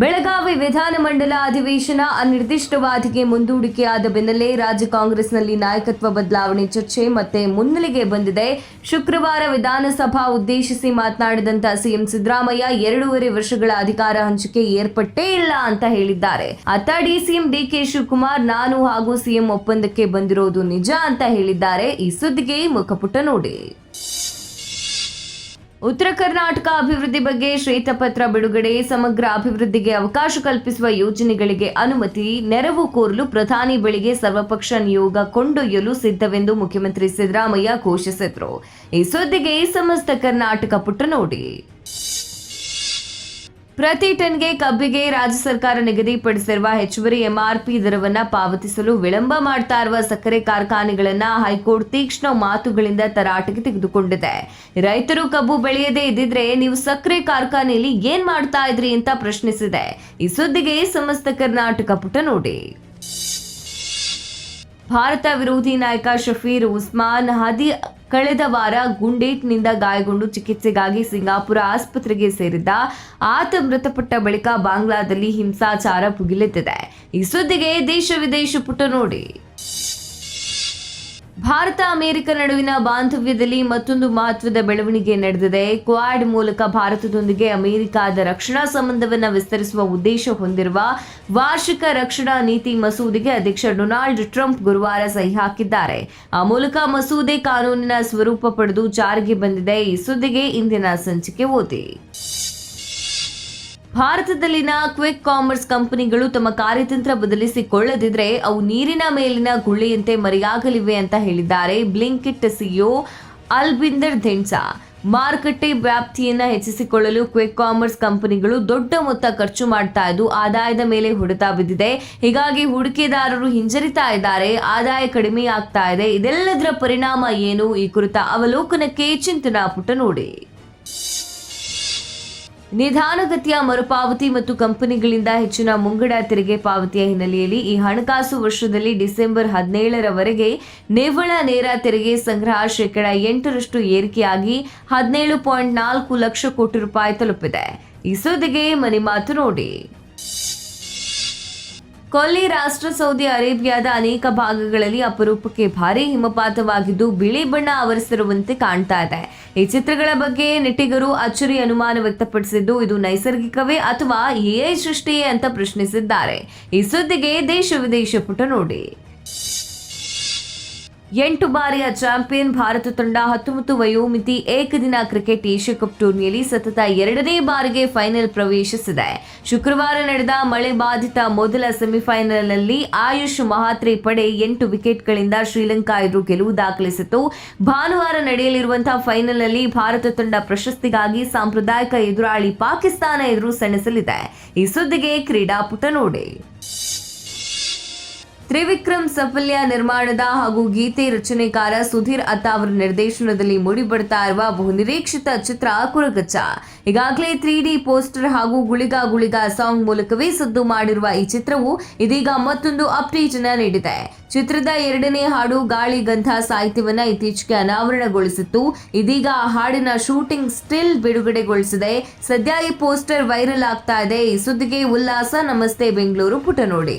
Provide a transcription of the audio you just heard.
ಬೆಳಗಾವಿ ವಿಧಾನಮಂಡಲ ಅಧಿವೇಶನ ಅನಿರ್ದಿಷ್ಟವಾದಿಗೆ ಮುಂದೂಡಿಕೆಯಾದ ಬೆನ್ನಲ್ಲೇ ರಾಜ್ಯ ಕಾಂಗ್ರೆಸ್ನಲ್ಲಿ ನಾಯಕತ್ವ ಬದಲಾವಣೆ ಚರ್ಚೆ ಮತ್ತೆ ಮುನ್ನೆಲೆಗೆ ಬಂದಿದೆ. ಶುಕ್ರವಾರ ವಿಧಾನಸಭಾ ಉದ್ದೇಶಿಸಿ ಮಾತನಾಡಿದಂತ ಸಿಎಂ ಸಿದ್ದರಾಮಯ್ಯ, ಎರಡೂವರೆ ವರ್ಷಗಳ ಅಧಿಕಾರ ಹಂಚಿಕೆ ಏರ್ಪಟ್ಟೇ ಇಲ್ಲ ಅಂತ ಹೇಳಿದ್ದಾರೆ. ಅತ್ತ ಡಿಸಿಎಂ ಡಿಕೆ ಶಿವಕುಮಾರ್, ನಾನು ಹಾಗೂ ಸಿಎಂ ಒಪ್ಪಂದಕ್ಕೆ ಬಂದಿರೋದು ನಿಜ ಅಂತ ಹೇಳಿದ್ದಾರೆ. ಈ ಸುದ್ದಿಗೆ ಮುಖಪುಟ ನೋಡಿ. ಉತ್ತರ ಕರ್ನಾಟಕ ಅಭಿವೃದ್ಧಿ ಬಗ್ಗೆ ಶ್ವೇತಪತ್ರ ಬಿಡುಗಡೆ, ಸಮಗ್ರ ಅಭಿವೃದ್ಧಿಗೆ ಅವಕಾಶ ಕಲ್ಪಿಸುವ ಯೋಜನೆಗಳಿಗೆ ಅನುಮತಿ, ನೆರವು ಕೋರಲು ಪ್ರಧಾನಿ ಬಳಿಗೆ ಸರ್ವಪಕ್ಷ ನಿಯೋಗ ಕೊಂಡೊಯ್ಯಲು ಸಿದ್ಧವೆಂದು ಮುಖ್ಯಮಂತ್ರಿ ಸಿದ್ದರಾಮಯ್ಯ ಘೋಷಿಸಿದರು. ಈ ಸುದ್ದಿಗೆ ಸಮಸ್ತ ಕರ್ನಾಟಕ ಪುಟ ನೋಡಿ. ಪ್ರತಿ ಟನ್ಗೆ ಕಬ್ಬಿಗೆ ರಾಜ್ಯ ಸರ್ಕಾರ ನಿಗದಿಪಡಿಸಿರುವ ಹೆಚ್ಚುವರಿ ಎಂಆರ್ಪಿ ದರವನ್ನು ಪಾವತಿಸಲು ವಿಳಂಬ ಮಾಡ್ತಾ ಇರುವ ಸಕ್ಕರೆ ಕಾರ್ಖಾನೆಗಳನ್ನ ಹೈಕೋರ್ಟ್ ತೀಕ್ಷ್ಣ ಮಾತುಗಳಿಂದ ತರಾಟೆಗೆ ತೆಗೆದುಕೊಂಡಿದೆ. ರೈತರು ಕಬ್ಬು ಬೆಳೆಯದೇ ಇದ್ದಿದ್ರೆ ನೀವು ಸಕ್ಕರೆ ಕಾರ್ಖಾನೆಯಲ್ಲಿ ಏನ್ ಮಾಡ್ತಾ ಇದ್ರಿ ಅಂತ ಪ್ರಶ್ನಿಸಿದೆ. ಈ ಸುದ್ದಿಗೆ ಸಮಸ್ತ ಕರ್ನಾಟಕ ಪುಟ ನೋಡಿ. ಭಾರತ ವಿರೋಧಿ ನಾಯಕ ಶಫೀರ್ ಉಸ್ಮಾನ್, ಹದಿ ಕಳೆದ ವಾರ ಗುಂಡೇಟ್ನಿಂದ ಗಾಯಗೊಂಡು ಚಿಕಿತ್ಸೆಗಾಗಿ ಸಿಂಗಾಪುರ ಆಸ್ಪತ್ರೆಗೆ ಸೇರಿದ್ದ ಆತ ಮೃತಪಟ್ಟ ಬಳಿಕ ಬಾಂಗ್ಲಾದಲ್ಲಿ ಹಿಂಸಾಚಾರ ಭುಗಿಲೆದ್ದಿದೆ ಈ ಸುದ್ದಿಗೆ ದೇಶ ವಿದೇಶ ಪುಟ ನೋಡಿ. ಭಾರತ ಅಮೆರಿಕ ನಡುವಿನ ಬಾಂಧವ್ಯದಲ್ಲಿ ಮತ್ತೊಂದು ಮಹತ್ವದ ಬೆಳವಣಿಗೆ ನಡೆದಿದೆ. ಕ್ವಾಡ್ ಮೂಲಕ ಭಾರತದೊಂದಿಗೆ ಅಮೆರಿಕದ ರಕ್ಷಣಾ ಸಂಬಂಧವನ್ನು ವಿಸ್ತರಿಸುವ ಉದ್ದೇಶ ಹೊಂದಿರುವ ವಾರ್ಷಿಕ ರಕ್ಷಣಾ ನೀತಿ ಮಸೂದೆಗೆ ಅಧ್ಯಕ್ಷ ಡೊನಾಲ್ಡ್ ಟ್ರಂಪ್ ಗುರುವಾರ ಸಹಿ ಹಾಕಿದ್ದಾರೆ. ಆ ಮೂಲಕ ಮಸೂದೆ ಕಾನೂನಿನ ಸ್ವರೂಪ ಪಡೆದು ಜಾರಿಗೆ ಬಂದಿದೆ. ಈ ಸುದ್ದಿಗೆ ಇಂದಿನ ಸಂಚಿಕೆ ಓದಿ. ಭಾರತದಲ್ಲಿನ ಕ್ವಿಕ್ ಕಾಮರ್ಸ್ ಕಂಪನಿಗಳು ತಮ್ಮ ಕಾರ್ಯತಂತ್ರ ಬದಲಿಸಿಕೊಳ್ಳದಿದ್ರೆ ಅವು ನೀರಿನ ಮೇಲಿನ ಗುಳ್ಳೆಯಂತೆ ಮರೆಯಾಗಲಿವೆ ಅಂತ ಹೇಳಿದ್ದಾರೆ. ಬ್ಲಿಂಕಿಟ್ ಸಿಇಒ ಅಲ್ಬಿಂದರ್ ಧೆನ್ಸಾ ಮಾರುಕಟ್ಟೆ ವ್ಯಾಪ್ತಿಯನ್ನ ಹೆಚ್ಚಿಸಿಕೊಳ್ಳಲು ಕ್ವಿಕ್ ಕಾಮರ್ಸ್ ಕಂಪನಿಗಳು ದೊಡ್ಡ ಮೊತ್ತ ಖರ್ಚು ಮಾಡ್ತಾ ಇದ್ದು, ಆದಾಯದ ಮೇಲೆ ಹೊಡೆತ ಬಿದ್ದಿದೆ. ಹೀಗಾಗಿ ಹೂಡಿಕೆದಾರರು ಹಿಂಜರಿತಾ ಇದ್ದಾರೆ, ಆದಾಯ ಕಡಿಮೆ ಆಗ್ತಾ ಇದೆ. ಇದೆಲ್ಲದರ ಪರಿಣಾಮ ಏನು? ಈ ಕುರಿತ ಅವಲೋಕನಕ್ಕೆ ಚಿಂತನಾ ಪುಟ ನೋಡಿ. ನಿಧಾನಗತಿಯ ಮರುಪಾವತಿ ಮತ್ತು ಕಂಪನಿಗಳಿಂದ ಹೆಚ್ಚಿನ ಮುಂಗಡ ತೆರಿಗೆ ಪಾವತಿಯ ಹಿನ್ನೆಲೆಯಲ್ಲಿ ಈ ಹಣಕಾಸು ವರ್ಷದಲ್ಲಿ ಡಿಸೆಂಬರ್ ಹದಿನೇಳರವರೆಗೆ ನಿವ್ವಳ ನೇರ ತೆರಿಗೆ ಸಂಗ್ರಹ ಶೇಕಡ ಎಂಟರಷ್ಟು ಏರಿಕೆಯಾಗಿ ಹದಿನೇಳು ಪಾಯಿಂಟ್ ನಾಲ್ಕು ಲಕ್ಷ ಕೋಟಿ ರೂಪಾಯಿ ತಲುಪಿದೆ. ಈ ಮನಿ ಮಾತು ನೋಡಿ. ಕೊಲ್ಲಿ ರಾಷ್ಟ್ರ ಸೌದಿ ಅರೇಬಿಯಾದ ಅನೇಕ ಭಾಗಗಳಲ್ಲಿ ಅಪರೂಪಕ್ಕೆ ಭಾರಿ ಹಿಮಪಾತವಾಗಿದ್ದು, ಬಿಳಿ ಬಣ್ಣ ಆವರಿಸಿರುವಂತೆ ಕಾಣ್ತಾ ಇದೆ. ಈ ಚಿತ್ರಗಳ ಬಗ್ಗೆ ನೆಟ್ಟಿಗರು ಅಚ್ಚರಿ ಅನುಮಾನ ವ್ಯಕ್ತಪಡಿಸಿದ್ದು, ಇದು ನೈಸರ್ಗಿಕವೇ ಅಥವಾ ಎಐ ಸೃಷ್ಟಿಯೇ ಅಂತ ಪ್ರಶ್ನಿಸಿದ್ದಾರೆ. ಈ ಸುದ್ದಿಗೆ ದೇಶ ವಿದೇಶ ಪುಟ ನೋಡಿ. ಎಂಟು ಬಾರಿಯ ಚಾಂಪಿಯನ್ ಭಾರತ ತಂಡ ಹತ್ತೊಂಬತ್ತು ವಯೋಮಿತಿ ಏಕದಿನ ಕ್ರಿಕೆಟ್ ಏಷ್ಯಾ ಕಪ್ ಟೂರ್ನಿಯಲ್ಲಿ ಸತತ ಎರಡನೇ ಬಾರಿಗೆ ಫೈನಲ್ ಪ್ರವೇಶಿಸಿದೆ. ಶುಕ್ರವಾರ ನಡೆದ ಮಳೆ ಬಾಧಿತ ಮೊದಲ ಸೆಮಿಫೈನಲ್ನಲ್ಲಿ ಆಯುಷ್ ಮಹಾತ್ರೆ ಪಡೆ ಎಂಟು ವಿಕೆಟ್ಗಳಿಂದ ಶ್ರೀಲಂಕಾ ಎದುರು ಗೆಲುವು ದಾಖಲಿಸಿತು ಭಾನುವಾರ ನಡೆಯಲಿರುವಂತಹ ಫೈನಲ್ನಲ್ಲಿ ಭಾರತ ತಂಡ ಪ್ರಶಸ್ತಿಗಾಗಿ ಸಾಂಪ್ರದಾಯಿಕ ಎದುರಾಳಿ ಪಾಕಿಸ್ತಾನ ಎದುರು ಸೆಣಸಲಿದೆ. ಈ ಸುದ್ದಿಗೆ ಕ್ರೀಡಾಪುಟ ನೋಡಿ. ತ್ರಿವಿಕ್ರಮ್ ಸಫಲ್ಯ ನಿರ್ಮಾಣದ ಹಾಗೂ ಗೀತೆ ರಚನೆಕಾರ ಸುಧೀರ್ ಅತ್ತ ಅವರ ನಿರ್ದೇಶನದಲ್ಲಿ ಮೂಡಿಬರ್ತಾ ಇರುವ ಬಹುನಿರೀಕ್ಷಿತ ಚಿತ್ರ ಕುರಗಚ್ಚ. ಈಗಾಗಲೇ ತ್ರೀ ಡಿ ಪೋಸ್ಟರ್ ಹಾಗೂ ಗುಳಿಗ ಗುಳಿಗ ಸಾಂಗ್ ಮೂಲಕವೇ ಸದ್ದು ಮಾಡಿರುವ ಈ ಚಿತ್ರವು ಇದೀಗ ಮತ್ತೊಂದು ಅಪ್ಡೇಟ್ ಅನ್ನ ನೀಡಿದೆ. ಚಿತ್ರದ ಎರಡನೇ ಹಾಡು ಗಾಳಿ ಗಂಧ ಸಾಹಿತ್ಯವನ್ನ ಇತ್ತೀಚೆಗೆ ಅನಾವರಣಗೊಳಿಸಿತ್ತು. ಇದೀಗ ಆ ಹಾಡಿನ ಶೂಟಿಂಗ್ ಸ್ಟಿಲ್ ಬಿಡುಗಡೆಗೊಳಿಸಿದೆ. ಸದ್ಯ ಈ ಪೋಸ್ಟರ್ ವೈರಲ್ ಆಗ್ತಾ ಇದೆ. ಈ ಸುದ್ದಿಗೆ ಉಲ್ಲಾಸ. ನಮಸ್ತೆ. ಬೆಂಗಳೂರು ಪುಟ ನೋಡಿ